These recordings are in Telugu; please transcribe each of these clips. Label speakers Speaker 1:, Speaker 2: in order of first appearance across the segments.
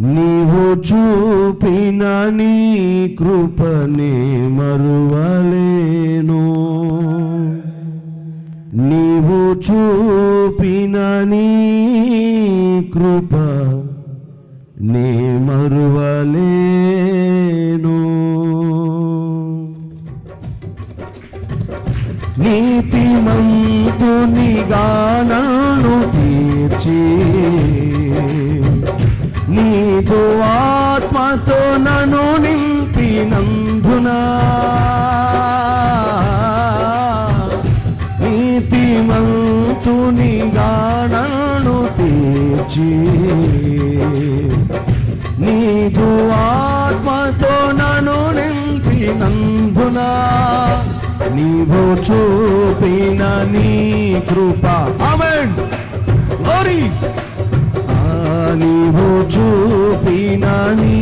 Speaker 1: నీవు చూపిన నీ కృపనే మరువలేను. నీవు చూపిన నీ కృప నే మరువలేను. నీతిమంతుని గానను తీర్చి ఆత్మతో నను నింపినందునా నీతిమంతుని గానను తీర్చి నీదు ఆత్మతో నన్ను నింపినందునా నీవు చూపిన నీ కృప. ఆమెన్. ఓరి నీవు చూపిన నీ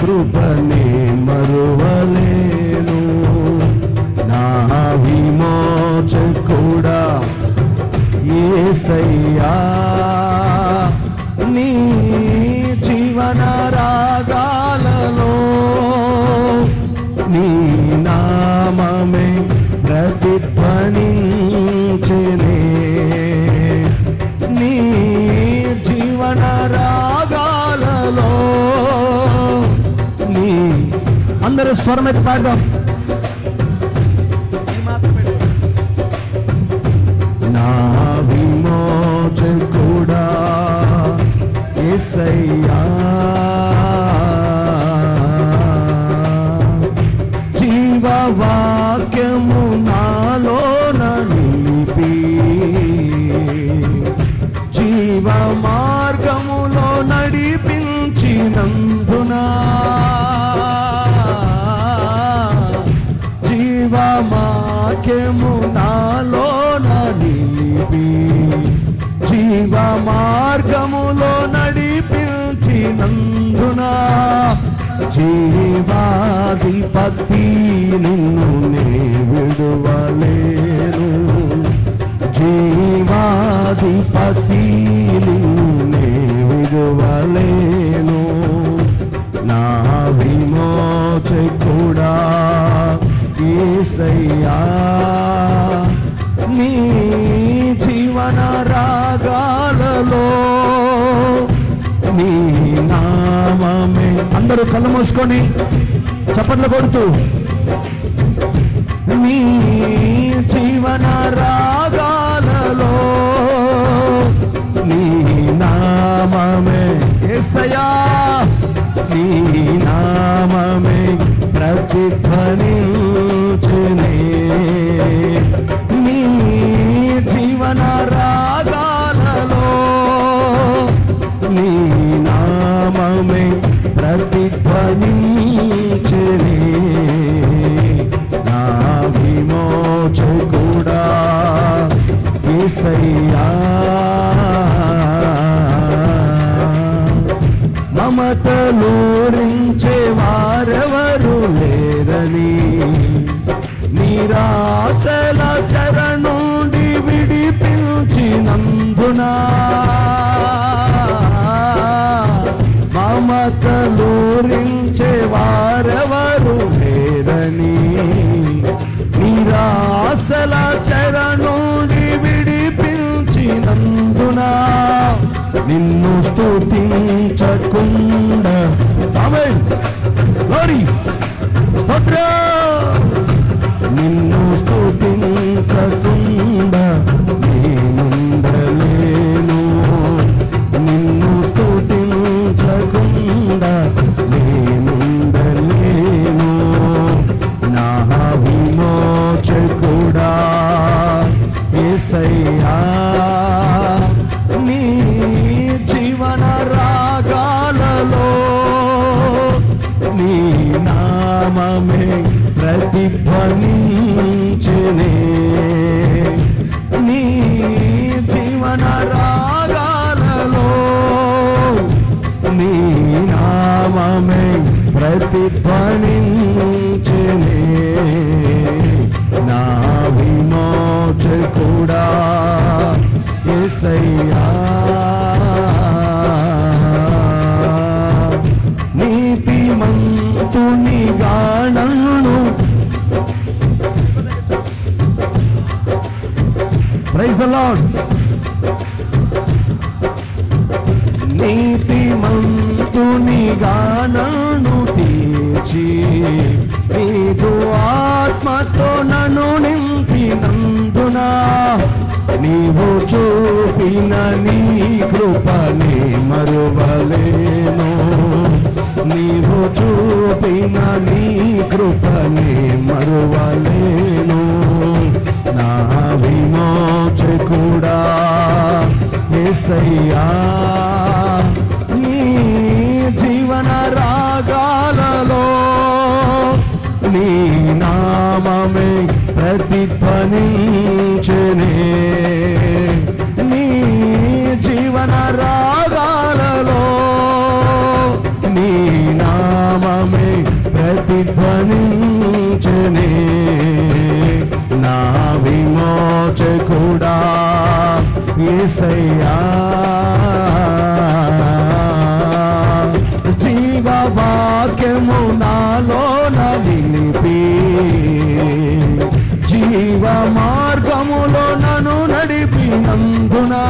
Speaker 1: కృపనే మరువలేను. నా విమోచకుడా ఏసయ్యా నీ జీవన రాగాలలో నీ నామమే ప్రతిధ్వనించనే. అందరూ స్వరమెత్తి పాడదాం నా విమోచకుడా ఎసయ్యా జీవవాక్యము నాలోన నిలిపి జీవ మార్గములో నడిపించినందునా వాక్యము నాలోన నిలిపి జీవ మార్గములో నడిపించినందున జీవాధిపతి నిన్ను నే విడువలే. నామమే. అందరూ కళ్ళు మూసుకొని చప్పట్లు కొడుతూ నీ జీవన రాగాలలో నీ నామమే. ఎసయా నీ నామమే ప్రతిధ్వనించునే. నీ జీవన గ్లోరీ స్తోత్రం నామమే ప్రతిధ్వనించనే. నీ జీవన రాగాలలో నీ నామమే ప్రతిధ్వనించనే. నా విమోచకుడా ఎసయ్యా నీవు చూపిన నీ కృపని మరువలేను. నీవు చూపిన నీ కృపని మరువలేను. నా విమోచకుడా ఎసయ్యా నీ జీవన రాగాలలో నీ నామమే ప్రతిధ్వనించనే. నీ జీవన రాగాలలో నీ నామమే ప్రతిధ్వనించనే. నా విమోచకుడా ఏసయ్యా. జీవవాక్యము నాలో నిలిపి జీవ మార్గములో నన్ను నడిపినందునా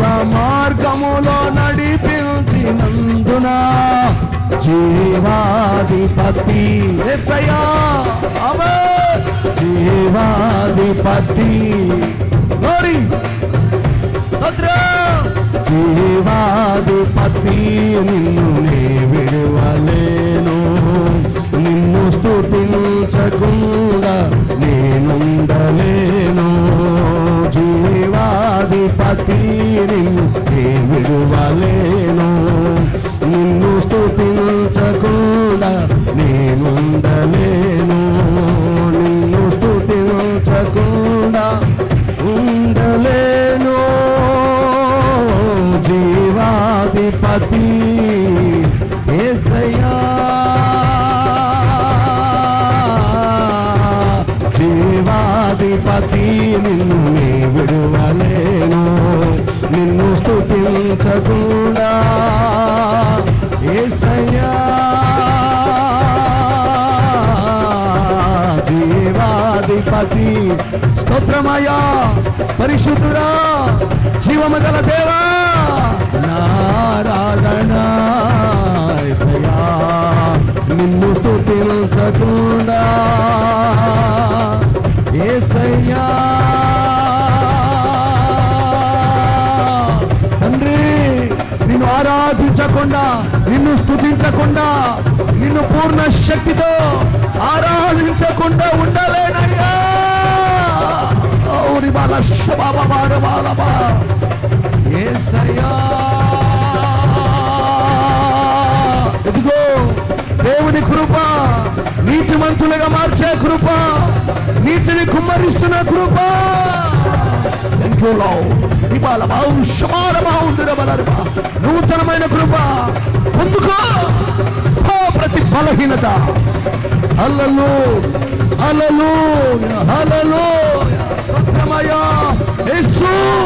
Speaker 1: జీవ మార్గములో నడిపించినందున జీవాధిపతి ఎసయా జీవాధిపతి. గోరి జీవాధిపతి నిన్ను నే విడువలేను. నిన్ను స్థుతించకుండా జీవాధిపతి ఏసయ్యా. జీవాధిపతి నిన్ను నే విడువలేను. నిన్ను స్థుతించకుండా ఏసయ్యా. జీవాధిపతి. స్తోత్రమయ్యా. పరిశుద్ధుడా. జీవము గల దేవా. నారాధన యేసయ్యా నిన్ను స్తుతించకుండా ఏసయ్యా. తండ్రి నిన్ను ఆరాధించకుండా నిన్ను స్తుతించకుండా నిన్ను పూర్ణ శక్తితో ఆరాధించకుండా ఉండలేనయ్యా. ఔరి బాల శుభ బాల బాల. ఏసయ్యా. నీతిమంతులుగా మార్చే కృప. నీతిని కుమ్మరిస్తున్న కృప. థ్యాంక్ ఇవాళ బావు శుభాల బాగుంది బలరుమా నూతనమైన కృప. పొందుకో. ప్రతి బలహీనత. హల్లలు అలలు అలలు స్తోత్రమయ్య. యేసు.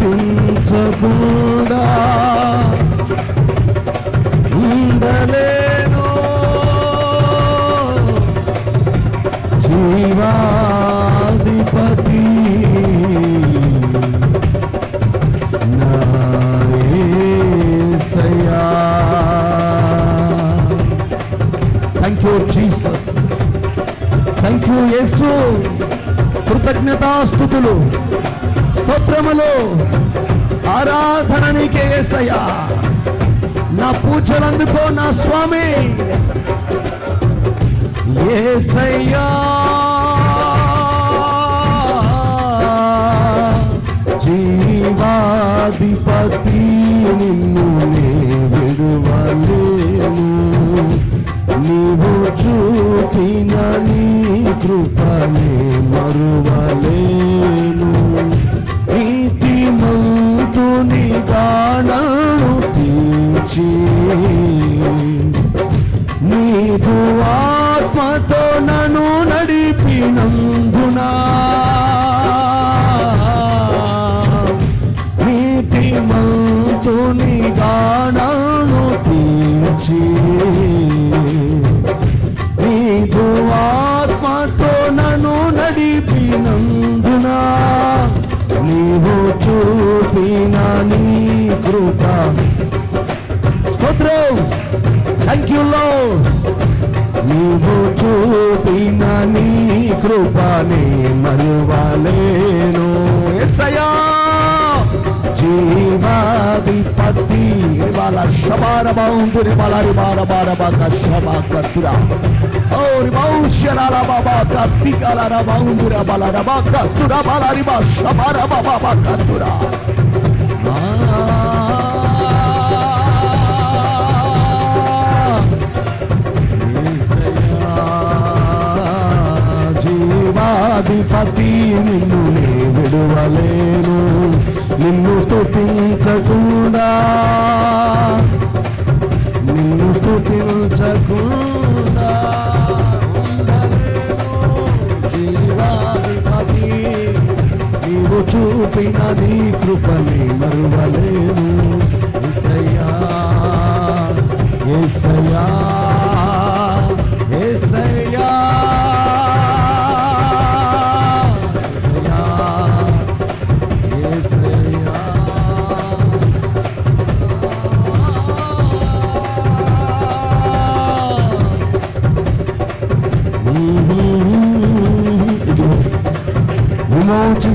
Speaker 1: స్తుతించకుండా ఆరాధన నీకే యేసయ్యా నా పూజలందుకో నా స్వామి. ఏసయ్యా. జీవాధిపతి నిన్ను నే విడువలేను. నీవు చూపిన నీ కృపనే మరువలే. నిలిపినందున నీవు చూపిన నీ కృప స్తోత్రం. థ్యాంక్ యూ లో నీవు చూపిన నీ కృపని మరువలేను. ఎస్సయా జీవాధిపతి వాళ్ళ శబార బాగుంటుంది వాళ్ళ బార బార బాక శబా కత్తురా ఓ రిమౌషరాల బాబా కత్తి కలర బాగుందిరా బలర బా కత్తురా బలరి బా శబార బాబా బా కత్తురా జీవాధిపతి నిన్ను నే విడువలేను నిన్ను స్థుతించకుండా నిన్ను స్థుతించకుండా ఉండలేను. జీవాధిపతి నీవు చూపిన నీ కృపని మరువలేను ఎసయ్యా ఎసయ్యా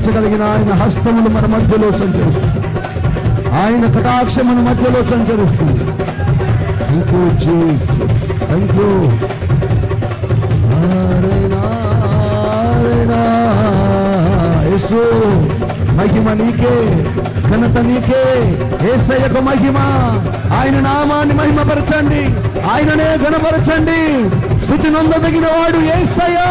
Speaker 1: విమోచించగలిగిన ఆయన హస్తములు మన మధ్యలో సంచరిస్తుంది. ఆయన కటాక్షం మన మధ్యలో సంచరిస్తుంది. Thank you Jesus thank you Yesu మహిమ నీకే ఘనత నీకే ఏసయ్యకు మహిమ. ఆయన నామాన్ని మహిమపరచండి. ఆయననే ఘనపరచండి. స్థుతి నొందదగిన వాడు ఏసయ్యా.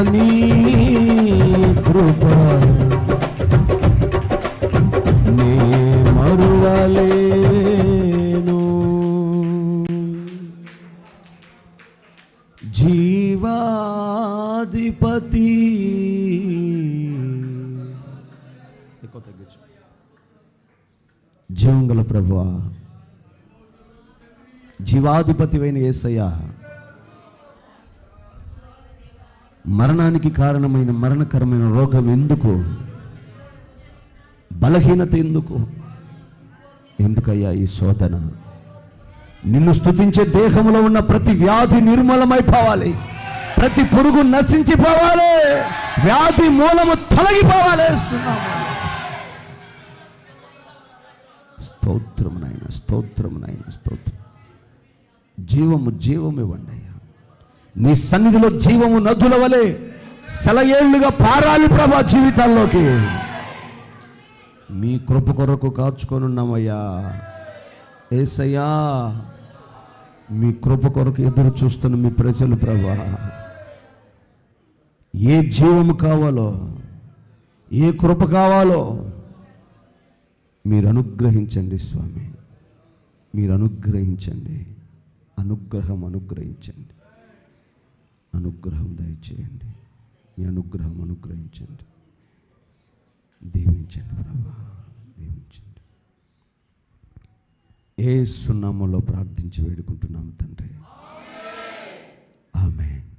Speaker 1: నీ కృప. నీ మరువలేను. జీవాధిపతి. ఎక్కువ తగ్గించు. జీవం ప్రభువా. జీవాధిపతివైన మరణానికి కారణమైన మరణకరమైన రోగం ఎందుకు? బలహీనత ఎందుకు? ఎందుకయ్యా ఈ శోధన? నిన్ను స్తుతించే దేహంలో ఉన్న ప్రతి వ్యాధి నిర్మూలమైపోవాలి. ప్రతి పురుగు నశించిపోవాలి. వ్యాధి మూలము తొలగిపోవాలి. యేసునామములో. స్తోత్రం నాయన స్తోత్రం. నాయన స్తోత్రం జీవము జీవము ఇవ్వండి అయ్యా. నీ సన్నిధిలో జీవము నదుల వలె సెలయేళ్ళుగా పారాలి ప్రభా జీవితాల్లోకి. మీ కృప కొరకు కాచుకొనున్నామయ్యా. ఏసయ్యా మీ కృప కొరకు ఎదురు చూస్తున్న మీ ప్రజలు ప్రభా. ఏ జీవము కావాలో ఏ కృప కావాలో మీరు అనుగ్రహించండి స్వామి. మీరు అనుగ్రహించండి. అనుగ్రహం అనుగ్రహించండి. అనుగ్రహం దయచేయండి. మీ అనుగ్రహం అనుగ్రహించండి. దీవించండి ప్రభా. దీవించండి. ఏ సున్నామలో ప్రార్థించి వేడుకుంటున్నాము తండ్రి. ఆమె